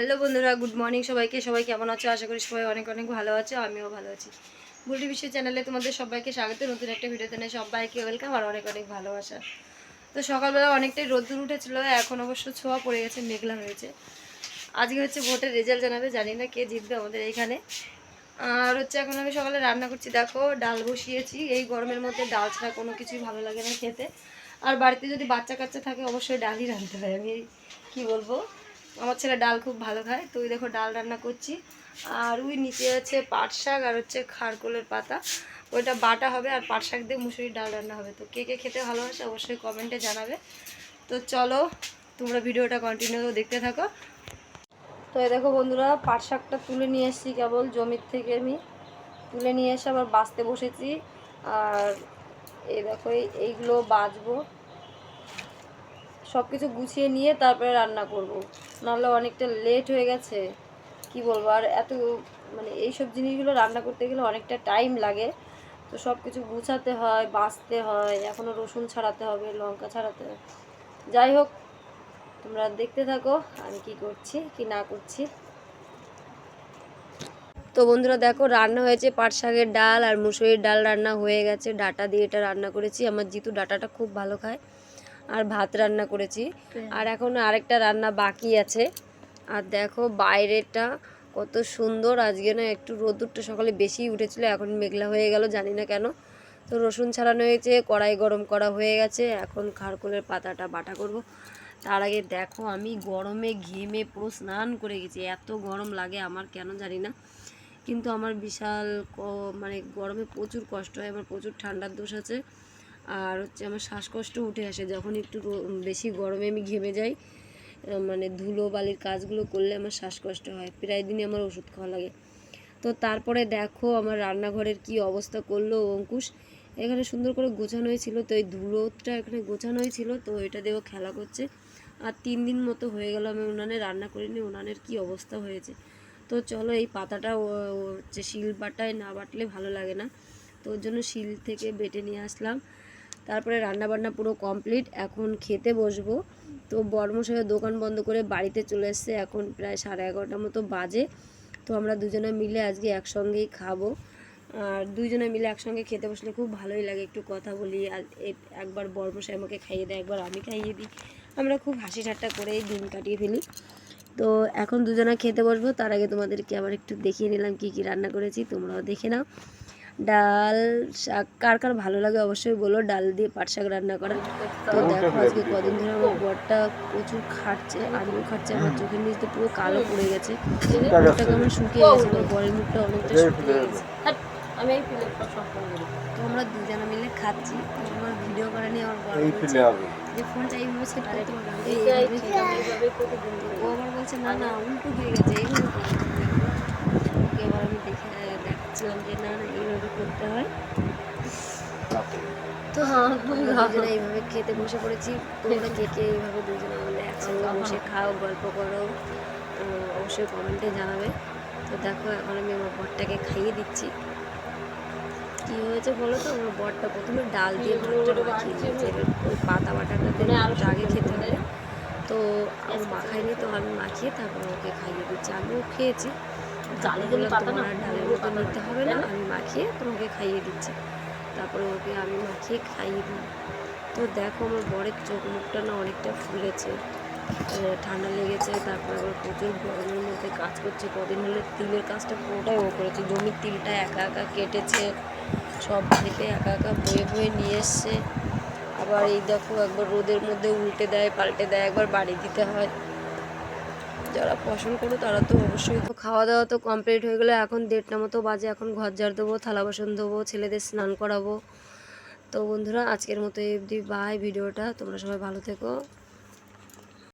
Hello বন্ধুরা good morning সবাইকে। সবাই কেমন আছো? আশা করি সবাই অনেক অনেক ভালো আছে, আমিও ভালো আছি। বুলটি বিশ্ব চ্যানেলে তোমাদের সবাইকে স্বাগত। নতুন একটা ভিডিওতে নিয়ে সবাইকে ওয়েলকাম আর অনেক অনেক ভালোবাসা। তো সকালবেলা অনেকটাই রোদ্দুর উঠেছিল, এখন অবশ্য ছোঁয়া পড়ে গেছে, মেঘলা হয়েছে। আজকে হচ্ছে ভোটের রেজাল্ট জানাবে, জানি না কে জিতবে আমাদের এইখানে আর হচ্ছে এখন আমি সকালে রান্না করছি, দেখো, ডাল বসিয়েছি। এই গরমের মধ্যে ডাল ছাড়া কোনো কিছুই ভালো লাগে না খেতে। আর বাড়িতে যদি বাচ্চা কাচ্চা থাকে, অবশ্যই ডালই রাঁধতে হয়। আমি কি বলব? আমার ছেলে ডাল খুব ভালো খায়, তো ওই দেখো ডাল রান্না করছি। আর ওই নিচে আছে পাট শাক আর হচ্ছে খারকোলের পাতা। ওইটা বাটা হবে আর পাট শাক দিয়ে মুসুরির ডাল রান্না হবে। তো কে কে খেতে ভালোবাসে অবশ্যই কমেন্টে জানাবে। তো চলো, তোমরা ভিডিওটা কন্টিনিউ দেখতে থাকো। তো এই দেখো বন্ধুরা, পাট শাকটা তুলে নিয়ে এসেছি কেবল জমির থেকে আমি। তুলে নিয়ে এসে আবার বাঁচতে বসেছি। আর এই দেখো, এই- এইগুলো বাজবো সব কিছু গুছিয়ে নিয়ে তারপরে রান্না করব। নাহলে অনেকটা লেট হয়ে গেছে। কি বলব? আর এত মানে এইসব জিনিসগুলো রান্না করতে গেলে অনেকটা টাইম লাগে। তো সব কিছু গুছাতে হয়, বাঁচতে হয়। এখনও রসুন ছাড়াতে হবে, লঙ্কা ছাড়াতে হয় যাই হোক, তোমরা দেখতে থাকো আমি কি করছি, কি না করছি। তো বন্ধুরা দেখো, রান্না হয়েছে পাট শাকের ডাল আর মুসুরির ডাল রান্না হয়ে গেছে। ডাটা দিয়ে এটা রান্না করেছি। আমার জিতু ডাটাটা খুব ভালো খায়। আর ভাত রান্না করেছি। আর এখন আরেকটা রান্না বাকি আছে। আর দেখো বাইরেটা কত সুন্দর। আজকে না একটু রোদ্দুরটা সকালে বেশি উঠেছিল এখন মেঘলা হয়ে গেল জানি না কেন। তো রসুন ছাড়ানো হয়েছে কড়াই গরম করা হয়ে গেছে। এখন খারকোলের পাতাটা বাটা করব। তার আগে দেখো আমি গরমে ঘেমে পুরো স্নান করে গেছি। এত গরম লাগে আমার কেন জানি না। কিন্তু আমার বিশাল মানে গরমে প্রচুর কষ্ট হয় আমার প্রচুর ঠান্ডার দোষ আছে। আর হচ্ছে আমার শ্বাসকষ্ট উঠে আসে। যখন একটু বেশি গরমে আমি ঘেমে যাই মানে ধুলো, বালির কাজগুলো করলে আমার শ্বাসকষ্ট হয়। প্রায় দিনই আমার ওষুধ খাওয়া লাগে। তো তারপরে দেখো আমার রান্নাঘরের কি অবস্থা করল অঙ্কুশ। এখানে সুন্দর করে গোছানো হয়েছিল, তো এই ধুলোটা এখানে গোছানো হয়েছিল, তো এটা দিয়েও খেলা করছে। আর তিন দিন মতো হয়ে গেল আমি উনানে রান্না করিনি, উনানের কি অবস্থা হয়েছে। তো চলো এই পাতাটা হচ্ছে শিল বাটায় না বাটলে ভালো লাগে না। তো ওর জন্য শিল থেকে বেটে নিয়ে আসলাম। তারপরে রান্না বান্না পুরো কমপ্লিট। এখন খেতে বসবো। তো বর্মশাহের দোকান বন্ধ করে বাড়িতে চলে এসছে। এখন প্রায় সাড়ে এগারোটার মতো বাজে। তো আমরা দুজনে মিলে আজকে একসঙ্গেই খাব। আর দুইজনে মিলে একসঙ্গে খেতে বসলে খুব ভালোই লাগে। একটু কথা বলি আর একবার বর্মশাই আমাকে খাইয়ে দেয়, একবার আমি খাইয়ে দিই। আমরা খুব হাসি ঠাট্টা করেই দিন কাটিয়ে ফেলি। তো এখন দুজনে খেতে বসবো। তার আগে তোমাদেরকে আবার একটু দেখিয়ে নিলাম কি কি রান্না করেছি। তোমরাও দেখে নাও। ডাল শাক কার কার ভালো লাগে অবশ্যই বলো ডাল দিয়ে পাট শাক রান্না করা। তো দেখো আজকে কদিন ধরে আমার বরটা প্রচুর খাটছে আমিও খাচ্ছে আমার চোখের নিচ পুরো কালো পড়ে গেছে। মুখটা কেমন শুকিয়ে গেছে আমার বরের মুখটা অনেকটা শুকিয়ে গেছে। আমি এই প্লেটটা সব করে দেবো। তো আমরা দুজনে মিলে খাচ্ছি আমার ভিডিও করা নিয়ে আমার বর যে ফোনটা এইভাবে সেট করতে পারবে ও আবার বলছে না না উল্টো হয়ে গেছে এইভাবে ওকে এবার আমি দেখে দেখাচ্ছিলাম যে না না এইভাবে করতে হয় তো হ্যাঁ দুজনে এইভাবে খেতে বসে পড়েছি তোমরা কে কে এইভাবে দুজনে মিলে একসঙ্গে বসে খাও গল্প করো অবশ্যই কমেন্টে জানাবে তো দেখো এখন আমি আমার বরটাকে খাইয়ে দিচ্ছি কি হয়েছে বলো তো আমার বরটা প্রথমে ডাল দিয়ে ভাতটা দিয়েছে এবার ওই পাতা বাটাটাতে আগে খেতে হবে তো আমি মাখাইনি তো আমি মাখিয়ে তারপর ওকে খাইয়ে দিচ্ছি আমিও খেয়েছি জালি জালি পাতা না, তোমার ডালের মতো নিতে হবে না। আমি মাখিয়ে তোমাকে খাইয়ে দিচ্ছি। তারপরে ওকে আমি মাখিয়ে খাইয়ে দিই। তো দেখো আমার বরের চোখ মুখটা না অনেকটা ফুলেছে। ঠান্ডা লেগেছে। তারপরে আবার প্রচুর গরমের মধ্যে কাজ করছে। কদিন হলে তিলের কাজটা পুরোটাই ও করেছে। জমির তিলটা একা একা কেটেছে। সব থেকে একা একা বয়ে বয়ে নিয়ে এসছে। আবার এই দেখো একবার রোদের মধ্যে উল্টে দেয় পাল্টে দেয়। একবার বাড়ি দিতে হয়। যারা পছন্দ করো তারা তো অবশ্যই তো খাওয়া দাওয়া তো কমপ্লিট হয়ে গেলে। এখন দেড়টা মতো বাজে, এখন ঘর ঝাড় দেবো, থালা বাসন দেবো ছেলেদের স্নান করাবো। তো বন্ধুরা, আজকের মতো এই অবধি। বাই ভিডিওটা। তোমরা সবাই ভালো থেকো।